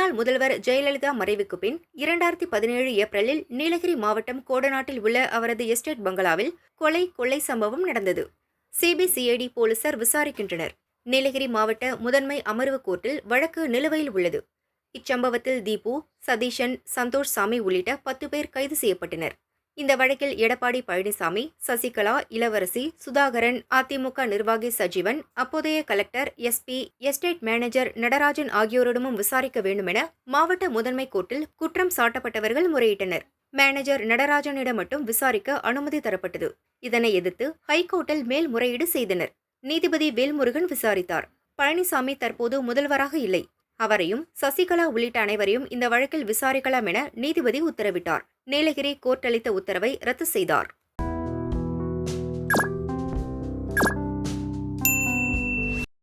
முன்னாள் முதல்வர் ஜெயலலிதா மறைவுக்கு பின் இரண்டாயிரத்தி பதினேழு ஏப்ரலில் நீலகிரி மாவட்டம் கோடநாட்டில் உள்ள அவரது எஸ்டேட் பங்களாவில் கொலை கொள்ளை சம்பவம் நடந்தது. சிபிசிஐடி போலீசார் விசாரிக்கின்றனர். நீலகிரி மாவட்ட முதன்மை அமர்வு கோர்ட்டில் வழக்கு நிலுவையில் உள்ளது. இச்சம்பவத்தில் தீபு சதீஷன் சந்தோஷ் சாமி உள்ளிட்ட பத்து பேர் கைது செய்யப்பட்டனர். இந்த வழக்கில் எடப்பாடி பழனிசாமி சசிகலா இளவரசி சுதாகரன் அதிமுக நிர்வாகி சஜீவன் அப்போதைய collector SP estate manager Natarajan ஆகியோரிடமும் விசாரிக்க வேண்டுமென மாவட்ட முதன்மை கோர்ட்டில் குற்றம் சாட்டப்பட்டவர்கள் முறையிட்டனர். மேனேஜர் நடராஜனிடம் மட்டும் விசாரிக்க அனுமதி தரப்பட்டது. இதனை எதிர்த்து ஹைகோர்ட்டில் மேல்முறையீடு செய்தனர். நீதிபதி வேல்முருகன் விசாரித்தார். பழனிசாமி தற்போது முதல்வராக இல்லை. அவரையும் சசிகலா உள்ளிட்ட அனைவரையும் இந்த வழக்கில் விசாரிக்கலாம் என நீதிபதி உத்தரவிட்டார். நீலகிரி கோர்ட் அளித்த உத்தரவை ரத்து செய்தார்.